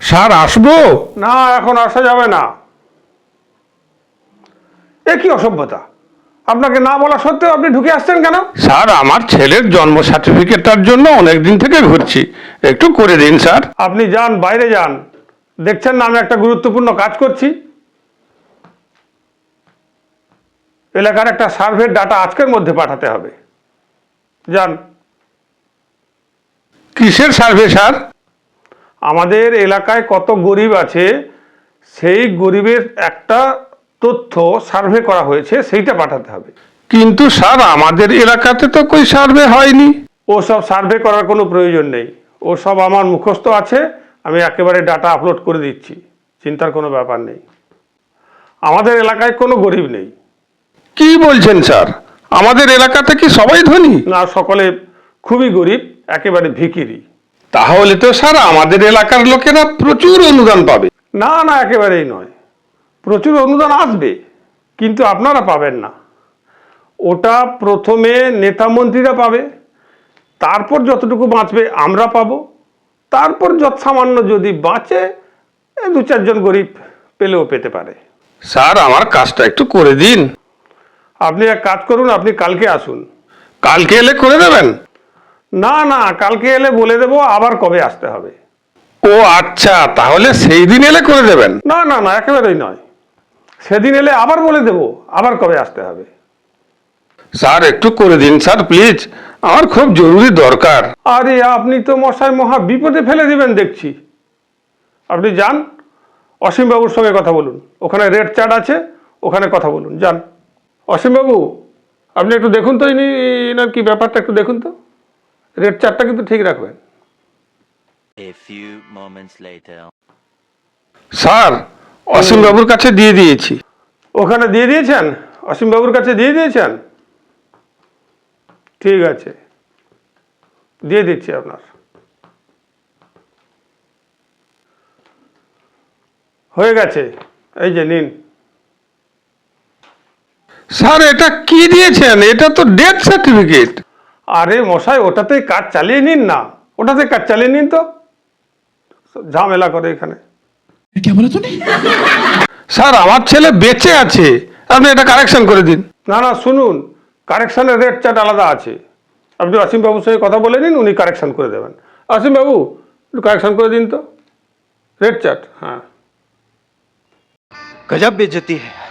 Sir আসব? না এখন আসা যাবে না। এ কি অসভ্যতা? আপনাকে না বলা সত্ত্বেও আপনি ঢুকে আসছেন কেন? স্যার আমার ছেলের জন্ম সার্টিফিকেটটার জন্য অনেক দিন থেকে ঘুরছি। একটু করে দিন স্যার। আপনি যান বাইরে যান। দেখছেন না আমি একটা গুরুত্বপূর্ণ কাজ করছি। এলাকার একটা সার্ভের ডাটা আজকের মধ্যে পাঠাতে হবে। যান। কিসের সার্ভে স্যার আমাদের এলাকায় কত গরিব আছে সেই গরিবের একটা তথ্য সার্ভে করা হয়েছে সেইটা পাঠাতে হবে। কিন্তু স্যার আমাদের এলাকাতে তো কই সার্ভে হয়নি। ও সব সার্ভে করার কোনো প্রয়োজন নেই। ও সব আমার মুখস্থ আছে আমি একেবারে ডাটা আপলোড করে দিচ্ছি চিন্তার কোনো ব্যাপার নেই। আমাদের এলাকায় কোনো গরিব নেই। কি বলছেন স্যার? আমাদের এলাকাতে কি সবাই ধনী। না সকলে খুবই গরিব একেবারে ভিকিরি। তাহলে তো স্যার আমাদের এলাকার লোকেরা প্রচুর অনুদান পাবে। না না একেবারেই নয়। প্রচুর অনুদান আসবে কিন্তু আপনারা পাবেন না। ওটা প্রথমে নেতা মন্ত্রীরা পাবে তারপর যতটুকু বাঁচবে আমরা পাব তারপর যত সামান্য যদি বাঁচে দু চারজন গরিব পেলেও পেতে পারে। স্যার আমার কাজটা একটু করে দিন। আপনি এক কাজ করুন আপনি কালকে আসুন। কালকে এলে করে দেবেন? না না কালকে এলে বলে দেবো আবার কবে আসতে হবে। ও আচ্ছা তাহলে সেই দিন এলে করে দেবেন। না না না একেবারেই নয়। সেদিন এলে আবার বলে দেবো আবার কবে আসতে হবে। স্যার একটু করে দিন স্যার প্লিজ। আমার খুব জরুরি দরকার। আরে আপনি তো মশাই মহা বিপদে ফেলে দিবেন দেখছি। আপনি যান অসীমবাবুর সঙ্গে কথা বলুন। ওখানে রেড চার্ট আছে ওখানে কথা বলুন যান। অসীমবাবু আপনি একটু দেখুন তো ইনি এনার কি ব্যাপারটা একটু দেখুন তো। রেড চার্টটা কিন্তু ঠিক রাখবেন। স্যার অসীম বাবুর কাছে দিয়ে দিয়েছি। ওখানে দিয়ে দিয়েছেন? অসীমবাবুর কাছে দিয়ে দিয়েছেন? ঠিক আছে। দিয়ে দিচ্ছি আপনার। হয়ে গেছে। এই যে নিন। স্যার এটা কি দিয়েছেন? এটা তো ডেথ সার্টিফিকেট আরে মশাই ওটাতে কাজ চালিয়ে নিন না। ওটাতে কাজ চালিয়ে নিন তো। ঝামেলা করে এখানে। স্যার আমার ছেলে বেঁচে আছে। আপনি এটা কারেকশন করে দিন। না না শুনুন। কারেকশনের রেট চার্ট আলাদা আছে। আপনি অসীমবাবুর সঙ্গে কথা বলে নিন উনি কারেকশন করে দেবেন। অসীমবাবু একটু কারেকশন করে দিন তো। রেট চার্ট হ্যাঁ। গজব বেজতি হ্যাঁ